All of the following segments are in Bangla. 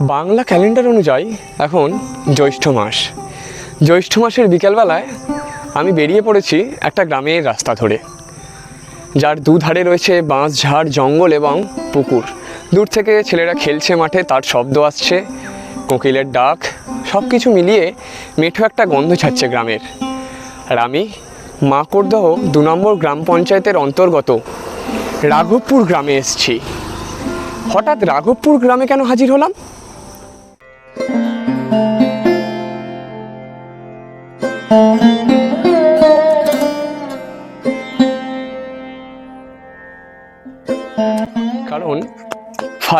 বাংলা ক্যালেন্ডার অনুযায়ী এখন জ্যৈষ্ঠ মাস। জ্যৈষ্ঠ মাসের বিকেলবেলায় আমি বেরিয়ে পড়েছি একটা গ্রামের রাস্তা ধরে। যার দুধারে রয়েছে বাঁশ, ঝাড়, জঙ্গল এবং পুকুর। দূর থেকে ছেলেরা খেলছে মাঠে, তার শব্দ আসছে, কোকিলের ডাক সব কিছু মিলিয়ে মেঠো একটা গন্ধ ছাড়ছে গ্রামের। আর আমি মাকড়দহ দু নম্বর গ্রাম পঞ্চায়েতের অন্তর্গত রাঘবপুর গ্রামে এসেছি। হঠাৎ রাঘবপুর গ্রামে কেন হাজির হলাম?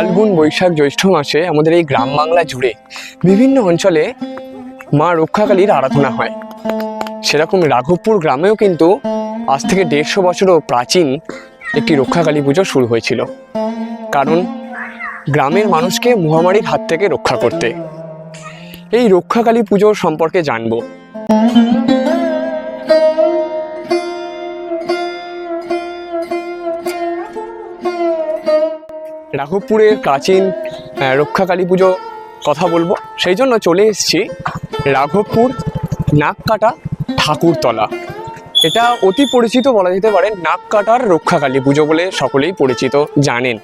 ফাল্গুন, বৈশাখ, জ্যৈষ্ঠ মাসে আমাদের এই গ্রাম বাংলা জুড়ে বিভিন্ন অঞ্চলে মা রক্ষাকালীর আরাধনা হয়। সেরকম রাঘবপুর গ্রামেও কিন্তু আজ থেকে দেড়শো বছরও প্রাচীন একটি রক্ষাকালী পুজো শুরু হয়েছিল। কারণ গ্রামের মানুষকে মহামারীর হাত থেকে রক্ষা করতে। এই রক্ষাকালী পুজো সম্পর্কে জানব। রাঘবপুরের প্রাচীন রক্ষাকালী পুজো কথা বলব। সেই জন্য চলে এসেছি রাঘবপুর নাককাটা ঠাকুরতলা। এটা অতি পরিচিত বলা যেতে পারে নাককাটার রক্ষাকালী পুজো বলে সকলেই পরিচিত, জানেন।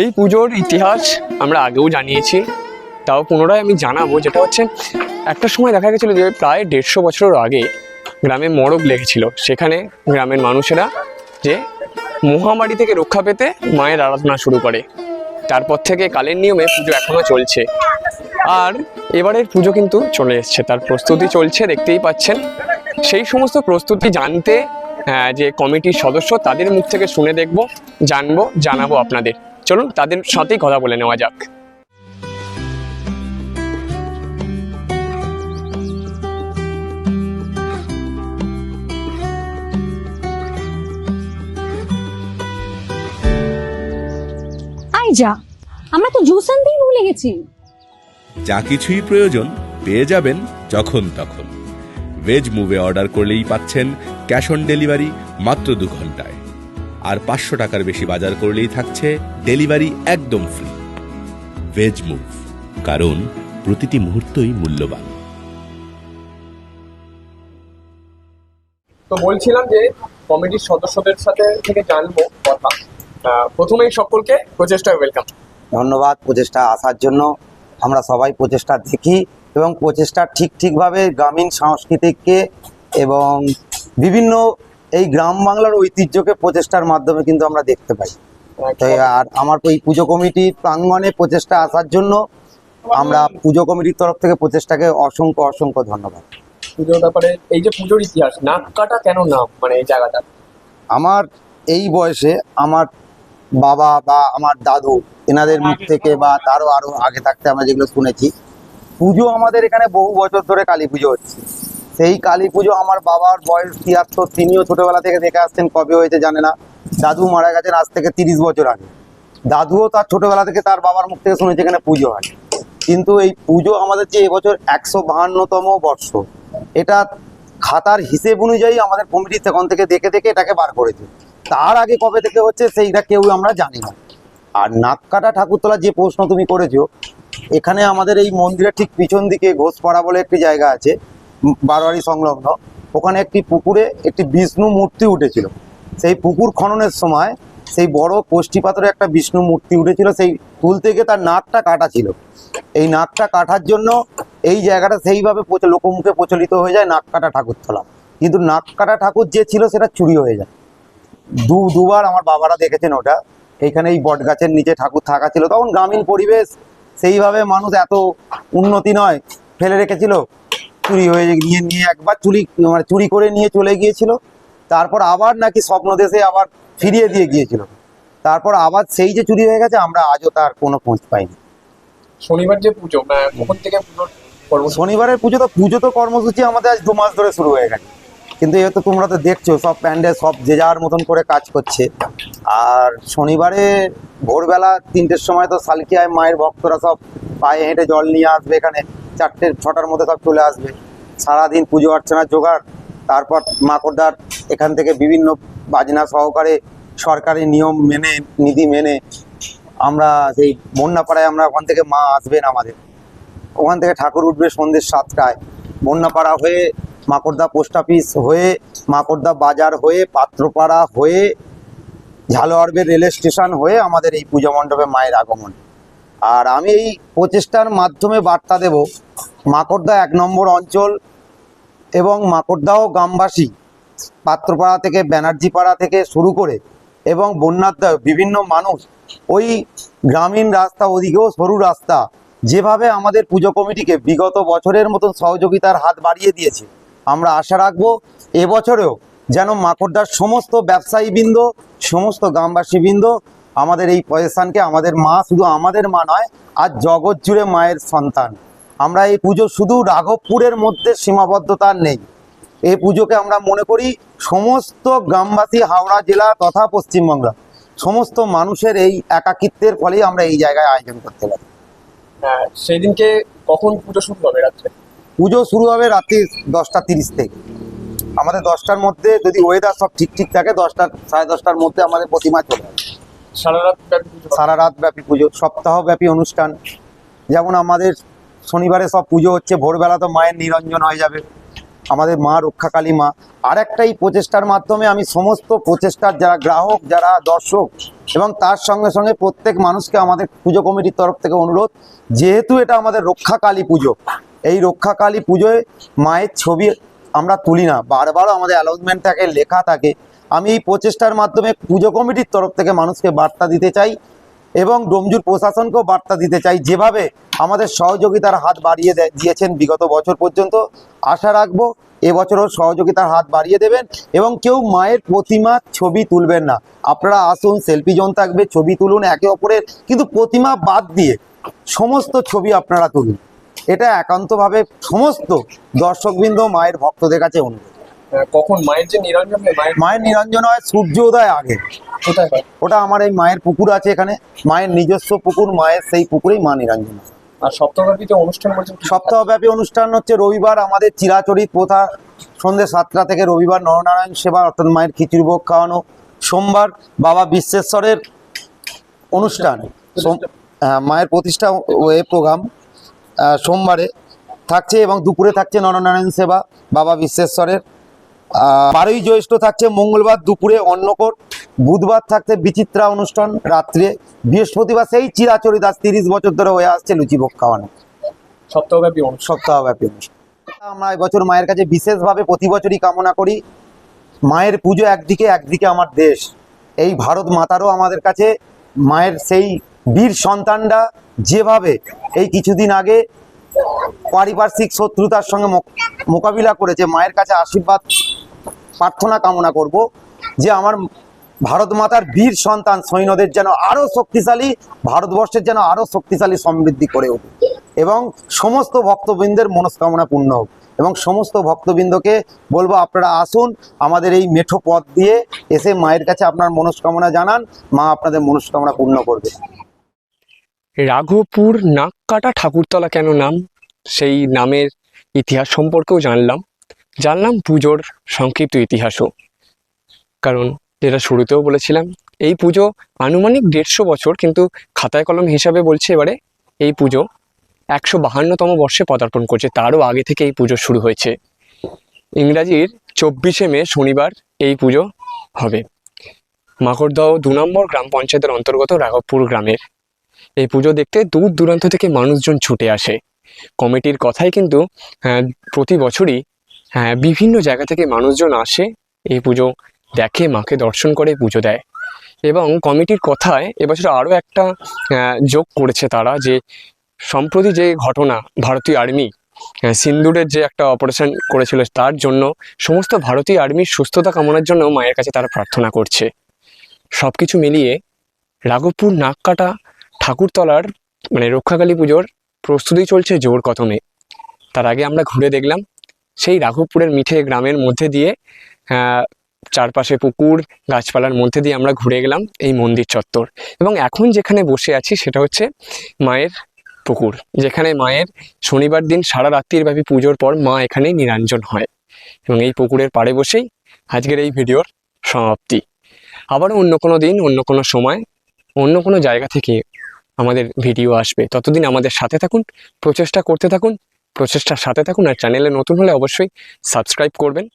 এই পুজোর ইতিহাস আমরা আগেও জানিয়েছি, তাও পুনরায় আমি জানাব। যেটা হচ্ছে, একটা সময় দেখা গেছিল যে প্রায় দেড়শো বছরের আগে গ্রামে মরগ লেগেছিল। সেখানে গ্রামের মানুষেরা যে মহামারী থেকে রক্ষা পেতে মায়ের আরাধনা শুরু করে। তারপর থেকে কালের নিয়মে পুজো এখনও চলছে। আর এবারের পুজো কিন্তু চলে এসছে। তার প্রস্তুতি চলছে, দেখতেই পাচ্ছেন। সেই সমস্ত প্রস্তুতি জানতে যে কমিটির সদস্য, তাদের মুখ থেকে শুনে দেখব, জানব, জানাব আপনাদের। চলুন, তাদের সাথেই কথা বলে নেওয়া যাক। যা আমরা তো জুস আনতেই ভুলে গেছি। যা কিছুই প্রয়োজন পেয়ে যাবেন যখন তখন। ভেজ মুভে অর্ডার করলেই পাচ্ছেন ক্যাশ অন ডেলিভারি মাত্র দু ঘন্টায়। আর পাঁচশো টাকার বেশি বাজার করলেই থাকছে ডেলিভারি একদম ফ্রি ভেজ মুভ কারণ প্রতিটি মুহূর্তই মূল্যবান। তো বলছিলাম যে কমিটির সদস্যদের সাথে থেকে জানব কথা। প্রথমেই সকলকে প্রচেষ্টায় ওয়েলকাম ধন্যবাদ প্রচেষ্টা আসার জন্য। আমরা সবাই প্রচেষ্টা দেখি এবং প্রচেষ্টা ঠিক ঠিকভাবে গ্রামীণ সংস্কৃতিকে এবং বিভিন্ন এই গ্রাম বাংলার ঐতিহ্যকে প্রচেষ্টার মাধ্যমে কিন্তু আমরা দেখতে পাই। আর আমার এই পুজো কমিটির প্রাঙ্গণে প্রচেষ্টা আসার জন্য আমরা পুজো কমিটির তরফ থেকে প্রচেষ্টাকে অসংখ্য অসংখ্য ধন্যবাদ। পুজোর ব্যাপারে এই যে পুজোর ইতিহাস নাক কাটা কেন নাম মানে এই জায়গাটা? আমার এই বয়সে আমার বাবা বা আমার দাদু এনাদের মুখ থেকে বা তারও আরও আগে থাকতে আমরা যেগুলো শুনেছি পুজো আমাদের এখানে বহু বছর ধরে কালী পুজো হচ্ছে। সেই কালী পুজো আমার বাবার বয়স তিয়াত্তর তিনিও ছোটবেলা থেকে দেখে আসছেন কবে হয়েছে জানে না। দাদু মারা গেছেন আজ থেকে তিরিশ বছর আগে। দাদুও তার ছোটবেলা থেকে তার বাবার মুখ থেকে শুনেছে এখানে পুজো হয়। কিন্তু এই পুজো আমাদের যে এবছর একশো বাহান্নতম বর্ষ এটা খাতার হিসেব অনুযায়ী আমাদের কমিটি সেখান থেকে দেখে দেখে এটাকে বার করেছে। তার আগে কবে থেকে হচ্ছে সেইটা কেউ আমরা জানি না। আর নাককাটা ঠাকুরতলা যে প্রশ্ন তুমি করেছ, এখানে আমাদের এই মন্দিরের ঠিক পিছন দিকে ঘোষপাড়া বলে একটি জায়গা আছে, বারোয়ারি সংলগ্ন। ওখানে একটি পুকুরে একটি বিষ্ণু মূর্তি উঠেছিল। সেই পুকুর খননের সময় সেই বড় পাথরে একটা বিষ্ণু মূর্তি উঠেছিল, সেই তুলতে গিয়ে তার নাকটা কাটা ছিল। এই নাকটা কাটার জন্য এই জায়গাটা সেইভাবে লোকমুখে প্রচলিত হয়ে যায় নাক কাটা ঠাকুরতলা। কিন্তু নাক কাটা ঠাকুর যে ছিল সেটা চুরি হয়ে যায়। দু দুবার আমার বাবারা দেখেছেন ওটা। এইখানে এই বট গাছের নিচে ঠাকুর থাকা ছিল। তখন গ্রামীণ পরিবেশ সেইভাবে মানুষ এত উন্নতি নয়। ফেলে রেখেছিল। চুরি হয়ে নিয়ে নিয়ে একবার চুরি মানে চুরি করে নিয়ে চলে গিয়েছিল। তারপর আবার নাকি স্বপ্ন দেশে আবার ফিরিয়ে দিয়ে গিয়েছিল। তারপর আবার সেই যে চুরি হয়ে গেছে আমরা আজও তার কোনো খোঁজ পাইনি। শনিবার যে পুজো কখন থেকে শনিবারের পুজো তো পুজো তো কর্মসূচি আমাদের আজ দু মাস ধরে শুরু হয়ে গেছে। কিন্তু এ তো তোমরা তো দেখছ, সব প্যান্ডেল সব যে যার মতন করে কাজ করছে। আর শনিবারে ভোরবেলা তিনটের সময় তো সালকিয়ায় মায়ের ভক্তরা সব পায়ে হেঁটে জল নিয়ে আসবে এখানে, চারটে, ছটার মধ্যে সব চলে আসবে। সারাদিন পুজো অর্চনার জোগাড়, তারপর মাকড়দার এখান থেকে বিভিন্ন বাজনা সহকারে সরকারি নিয়ম মেনে নীতি মেনে আমরা সেই বন্যাপাড়ায় আমরা ওখান থেকে মা আসবেন আমাদের। ওখান থেকে ঠাকুর উঠবে সন্ধ্যে সাতটায়। বন্যাপাড়া হয়ে মাকড়দা পোস্ট অফিস হয়ে, মাকড়দা বাজার হয়ে, পাত্রপাড়া হয়ে ঝালোয়ারবের রেল স্টেশন হয়ে আমাদের এই পূজা মণ্ডপে মায়ের আগমন। আর আমি এই প্রচেষ্টার মাধ্যমে বার্তা দেব, মাকড়দা এক নম্বর অঞ্চল এবং মাকড়দাও গ্রামবাসী পাত্রপাড়া থেকে ব্যানার্জি পাড়া থেকে শুরু করে এবং বন্যার দা- বিভিন্ন মানুষ ওই গ্রামীণ রাস্তা ওদিকেও সরু রাস্তা যেভাবে আমাদের পুজো কমিটিকে বিগত বছরের মতন সহযোগিতার হাত বাড়িয়ে দিয়েছে আমরা আশা রাখব এবছরেও যেন মাকড়দার সমস্ত ব্যবসায়ীবৃন্দ, সমস্ত গ্রামবাসীবৃন্দ আমাদের এই পজিশনকে আমাদের মা শুধু আমাদের মা নয়, আর জগৎ জুড়ে মায়ের সন্তান। আমরা এই পুজো শুধু রাঘবপুরের মধ্যে সীমাবদ্ধতা নেই। এই পুজোকে আমরা মনে করি সমস্ত গ্রামবাসী হাওড়া জেলা তথা পশ্চিমবঙ্গ, সমস্ত মানুষের এই একাকিত্বের ফলেই আমরা এই জায়গায় আয়োজন করতে পারি। হ্যাঁ সেই দিনকে কখন পুজো শুরু হবে রাত্রে? পুজো শুরু হবে রাত্রি দশটা তিরিশ থেকে। আমাদের দশটার মধ্যে যদি ওয়েদার সব ঠিক ঠিক থাকে দশটা সাড়ে দশটার মধ্যে আমাদের প্রতিমা চলে আসে সারা রাত ব্যাপী পুজো হবে। সারা রাত ব্যাপী পুজো সপ্তাহব্যাপী অনুষ্ঠান। যেমন আমাদের শনিবারে সব পুজো হচ্ছে ভোরবেলা তো মায়ের নিরঞ্জন হয়ে যাবে। আমাদের মা রক্ষাকালী মা। আর একটা এই প্রচেষ্টার মাধ্যমে আমি সমস্ত প্রচেষ্টার যারা গ্রাহক যারা দর্শক এবং তার সঙ্গে সঙ্গে প্রত্যেক মানুষকে আমাদের পুজো কমিটির তরফ থেকে অনুরোধ যেহেতু এটা আমাদের রক্ষাকালী পুজো এই রক্ষাকালী পুজোয় মায়ের ছবি আমরা তুলি না, বারবারও আমাদের অ্যানাউন্সমেন্ট থাকে, লেখা থাকে। আমি এই প্রচেষ্টার মাধ্যমে পুজো কমিটির তরফ থেকে মানুষকে বার্তা দিতে চাই এবং ডোমজুর প্রশাসনকেও বার্তা দিতে চাই। যেভাবে আমাদের সহযোগিতার হাত বাড়িয়ে দিয়েছেন বিগত বছর পর্যন্ত, আশা রাখব এবছরও সহযোগিতার হাত বাড়িয়ে দেবেন এবং কেউ মায়ের প্রতিমা ছবি তুলবেন না। আপনারা আসুন, সেলফি জোন থাকবে, ছবি তুলুন একে অপরের, কিন্তু প্রতিমা বাদ দিয়ে সমস্ত ছবি আপনারা তুলুন। এটা একান্তভাবে সমস্ত দর্শকবৃন্দ মায়ের ভক্তদের কাছে অনুরোধ। কখন? মায়ের যে নিরঞ্জন মায়ের মায়ের নিরঞ্জন হয় সূর্যোদয় আগে। ওটা আমার এই মায়ের পুকুর আছে এখানে। মায়ের নিজস্ব পুকুর মায়ের সেই পুকুরেই মা নিরঞ্জন হয়। আর সপ্তাহব্যাপী অনুষ্ঠান সপ্তাহব্যাপী অনুষ্ঠান হচ্ছে রবিবার আমাদের চিরাচরিত প্রথা। সন্ধ্যে সাতটা থেকে রবিবার নরনারায়ণ সেবা অর্থাৎ মায়ের খিচুড়ি ভোগ খাওয়ানো। সোমবার বাবা বিশ্বেশ্বরের অনুষ্ঠান। হ্যাঁ, মায়ের প্রতিষ্ঠা প্রোগ্রাম। সোমবারে থাকছে এবং দুপুরে থাকছে নরনারায়ণ সেবা বাবা বিশ্বেশ্বরের। বারোই জ্যৈষ্ঠ থাকছে মঙ্গলবার দুপুরে অন্নকোট বুধবার থাকছে বিচিত্রা অনুষ্ঠান রাত্রে। বৃহস্পতিবার সেই চিরাচরিত আজ তিরিশ বছর ধরে হয়ে আসছে লুচি ভোগ খাওয়ানো। সপ্তাহব্যাপী সপ্তাহব্যাপী অনুষ্ঠান। আমরা এবছর মায়ের কাছে বিশেষভাবে প্রতি বছরই কামনা করি মায়ের পুজো একদিকে একদিকে আমার দেশ। এই ভারত মাতারও আমাদের কাছে মায়ের সেই বীর সন্তানরা যেভাবে এই কিছুদিন আগে পারিপার্শ্বিক শত্রুতার সঙ্গে মোক- মোকাবিলা করেছে, মায়ের কাছে আশীর্বাদ, প্রার্থনা কামনা করব যে আমার ভারত মাতার বীর সন্তান সৈন্যদের যেন আরও শক্তিশালী, ভারতবর্ষের যেন আরও শক্তিশালী সমৃদ্ধি করে ওঠে এবং সমস্ত ভক্তবৃন্দের মনস্কামনা পূর্ণ হোক এবং সমস্ত ভক্তবৃন্দকে বলব আপনারা আসুন আমাদের এই মেঠো পথ দিয়ে এসে মায়ের কাছে আপনার মনস্কামনা জানান, মা আপনাদের মনস্কামনা পূর্ণ করবে। রাঘবপুর নাককাটা ঠাকুরতলা কেন নাম? সেই নামের ইতিহাস সম্পর্কেও জানলাম। জানলাম পুজোর সংক্ষিপ্ত ইতিহাসও। কারণ যেটা শুরুতেও বলেছিলাম, এই পুজো আনুমানিক দেড়শো বছর, কিন্তু খাতায় কলম হিসাবে বলছে এবারে এই পুজো একশো বাহান্নতম বর্ষে পদার্পণ করছে। তারও আগে থেকে এই পুজো শুরু হয়েছে। ইংরাজির চব্বিশে মে শনিবার এই পুজো হবে। মাকড়দহ দু নম্বর গ্রাম পঞ্চায়েতের অন্তর্গত রাঘবপুর গ্রামের। এই পুজো দেখতে দূর দূরান্ত থেকে মানুষজন ছুটে আসে। কমিটির কথাই কিন্তু হ্যাঁ, প্রতি বছরই হ্যাঁ, বিভিন্ন জায়গা থেকে মানুষজন আসে এই পুজো দেখে মাকে দর্শন করে পুজো দেয়। এবং কমিটির কথায় এবছর আরও একটা যোগ করেছে তারা যে সম্প্রতি যে ঘটনা ভারতীয় আর্মি আহ, সিন্দুরের যে একটা অপারেশন করেছিল তার জন্য সমস্ত ভারতীয় আর্মির সুস্থতা কামনার জন্য মায়ের কাছে তারা প্রার্থনা করছে। সব কিছু মিলিয়ে রাঘবপুর নাককাটা ঠাকুরতলার মানে রক্ষাকালী পুজোর প্রস্তুতি চলছে জোর কদমে। তার আগে আমরা ঘুরে দেখলাম সেই রাঘবপুরের মিঠে গ্রামের মধ্যে দিয়ে চারপাশে পুকুর, গাছপালার মধ্যে দিয়ে আমরা ঘুরে গেলাম এই মন্দির চত্বর। এবং এখন যেখানে বসে আছি সেটা হচ্ছে মায়ের পুকুর, যেখানে মায়ের শনিবার দিন সারা রাত্রির ব্যাপী পুজোর পর মা এখানে নিরঞ্জন হয়। এবং এই পুকুরের পাড়ে বসেই আজকের এই ভিডিওর সমাপ্তি। আবারও অন্য কোনো দিন, অন্য কোনো সময়, অন্য কোনো জায়গা থেকে আমাদের ভিডিও আসবে। ততদিন আমাদের সাথে থাকুন, প্রচেষ্টা করতে থাকুন, প্রচেষ্টার সাথে থাকুন, আর চ্যানেলে নতুন হলে অবশ্যই সাবস্ক্রাইব করবেন।